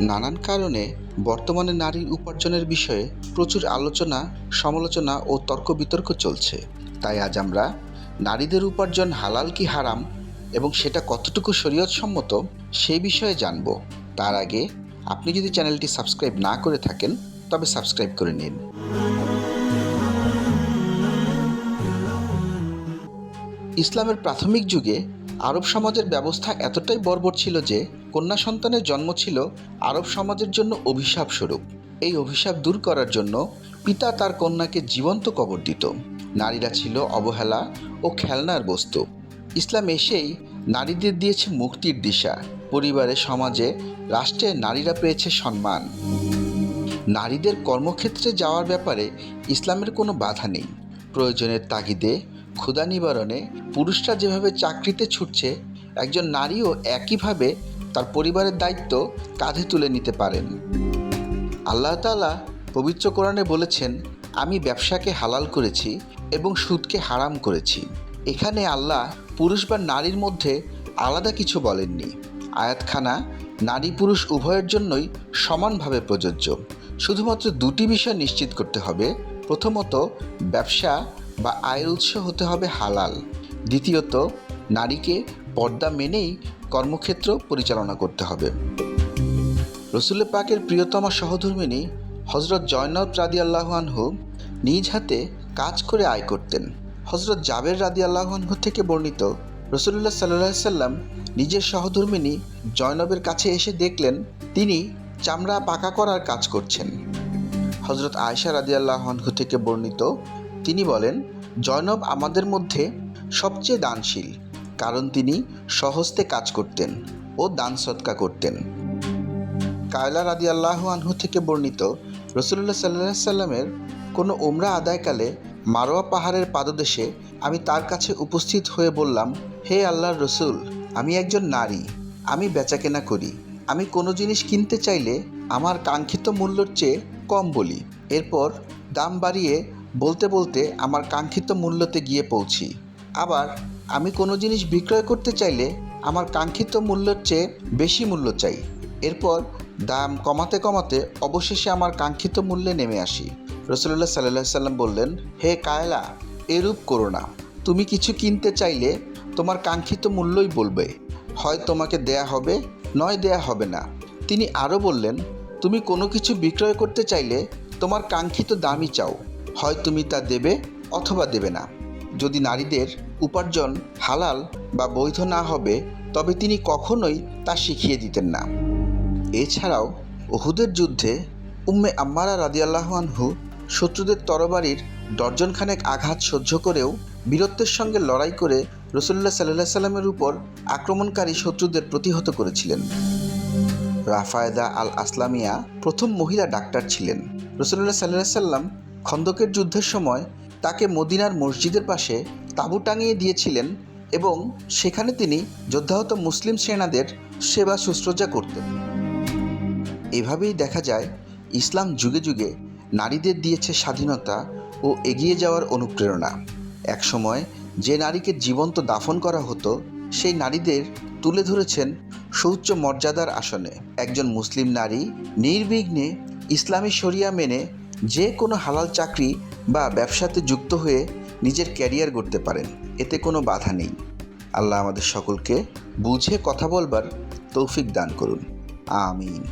নানান কারণে বর্তমানে নারীর উপার্জনের বিষয়ে প্রচুর আলোচনা, সমালোচনা ও তর্ক বিতর্ক চলছে। তাই আজ আমরা নারীদের উপার্জন হালাল কি হারাম এবং সেটা কতটুকু শরীয়তসম্মত সেই বিষয়ে জানব। তার আগে আপনি যদি চ্যানেলটি সাবস্ক্রাইব না করে থাকেন, তবে সাবস্ক্রাইব করে নিন। ইসলামের প্রাথমিক যুগে আরব সমাজের ব্যবস্থা এতটাই বর্বর ছিল যে কন্যা সন্তানের জন্ম ছিল আরব সমাজের জন্য অভিশাপ স্বরূপ এই অভিশাপ দূর করার জন্য পিতা তার কন্যাকে জীবন্ত কবর দিত। নারীরা ছিল অবহেলা ও খেলনার বস্তু। ইসলাম এসেই নারীদের দিয়েছে মুক্তির দিশা। পরিবারে, সমাজে, রাষ্ট্রে নারীরা পেয়েছে সম্মান। নারীদের কর্মক্ষেত্রে যাওয়ার ব্যাপারে ইসলামের কোনো বাধা নেই। প্রয়োজনের তাগিদে, ক্ষুধা নিবারণে পুরুষরা যেভাবে চাকরিতে ছুটছে, একজন নারীও একইভাবে তার পরিবারের দায়িত্ব কাঁধে তুলে নিতে পারেন। আল্লাহ তাআলা পবিত্র কোরআনে বলেছেন, আমি ব্যবসাকে হালাল করেছি এবং সুদকে হারাম করেছি। এখানে আল্লাহ পুরুষ বা নারীর মধ্যে আলাদা কিছু বলেননি। আয়াতখানা, নারী পুরুষ উভয়ের জন্যই সমানভাবে প্রযোজ্য। শুধুমাত্র দুটি বিষয় নিশ্চিত করতে হবে। প্রথমত, ব্যবসা বা আয়ের উৎস হতে হবে হালাল। দ্বিতীয়ত, নারীকে পর্দা মেনেই কর্মক্ষেত্র পরিচালনা করতে হবে। রসুল পাকের প্রিয়তমা সহধর্মিনী হজরত জয়নব রাদি আনহু নিজ হাতে কাজ করে আয় করতেন। হজরত জাবের রাদি আনহু থেকে বর্ণিত রসুল্লাহ সাল্লাহ সাল্লাম নিজের সহধর্মিনী জয়নবের কাছে এসে দেখলেন তিনি চামড়া পাকা করার কাজ করছেন। হজরত আয়সা রাদি আনহু থেকে বর্ণিত তিনি বলেন, জয়নব আমাদের মধ্যে সবচেয়ে দানশীল। কারণ তিনি সহস্তে কাজ করতেন ও দান সৎকা করতেন। কায়লা রাদি আল্লাহ আনহু থেকে বর্ণিত রসুল্লাহ সাল্লাহ সাল্লামের কোনো ওমরা আদায়কালে মারোয়া পাহাড়ের পাদদেশে আমি তার কাছে উপস্থিত হয়ে বললাম, হে আল্লাহর রসুল, আমি একজন নারী, আমি বেচাকেনা করি। আমি কোনো জিনিস কিনতে চাইলে আমার কাঙ্ক্ষিত মূল্যর চেয়ে কম বলি। এরপর দাম বাড়িয়ে বলতে বলতে আমার কাঙ্ক্ষিত মূল্যতে গিয়ে পৌঁছি। আবার আমি কোনো জিনিস বিক্রয় করতে চাইলে আমার কাঙ্ক্ষিত মূল্যর চেয়ে বেশি মূল্য চাই। এরপর দাম কমাতে কমাতে অবশেষে আমার কাঙ্ক্ষিত মূল্যে নেমে আসি। রসুল্লাহ সাল্লাহ সাল্লাম বললেন, হে কায়লা, এরূপ করো না। তুমি কিছু কিনতে চাইলে তোমার কাঙ্ক্ষিত মূল্যই বলবে। হয় তোমাকে দেয়া হবে, নয় দেয়া হবে না। তিনি আরও বললেন, তুমি কোনো কিছু বিক্রয় করতে চাইলে তোমার কাঙ্ক্ষিত দামই চাও। হয় তুমি তা দেবে অথবা দেবে না। যদি নারীদের উপার্জন হালাল বা বৈধ না হবে, তবে তিনি কখনোই তা শিখিয়ে দিতেন না। এছাড়াও ওহুদের যুদ্ধে উম্মে আম্মারা রাদিয়াল্লাহ আনহু শত্রুদের তরবারির ডর্জনখানেক আঘাত সহ্য করেও বীরত্বের সঙ্গে লড়াই করে রসুল্লাহ সাল্লাহ সাল্লামের উপর আক্রমণকারী শত্রুদের প্রতিহত করেছিলেন। রাফায়দা আল আসলামিয়া প্রথম মহিলা ডাক্তার ছিলেন। রসুল্লাহ সাল্লাহ সাল্লাম খন্দকের যুদ্ধের সময় তাকে মদিনার মসজিদের পাশে তাঁবু টাঙিয়ে দিয়েছিলেন এবং সেখানে তিনি যোদ্ধাহত মুসলিম সেনাদের সেবা শুশ্রূষা করতেন। এভাবেই দেখা যায়, ইসলাম যুগে যুগে নারীদের দিয়েছে স্বাধীনতা ও এগিয়ে যাওয়ার অনুপ্রেরণা। একসময় যে নারীকে জীবন্ত দাফন করা হতো, সেই নারীদের তুলে ধরেছেন সৌচ্চ মর্যাদার আসনে। একজন মুসলিম নারী নির্বিঘ্নে ইসলামী শরিয়া মেনে যে কোনো হালাল চাকরি বা ব্যবসাতে যুক্ত হয়ে নিজের ক্যারিয়ার গড়তে পারেন, এতে কোনো বাধা নেই। আল্লাহ আমাদের সকলকে বুঝে কথা বলবার তৌফিক দান করুন। আমিন।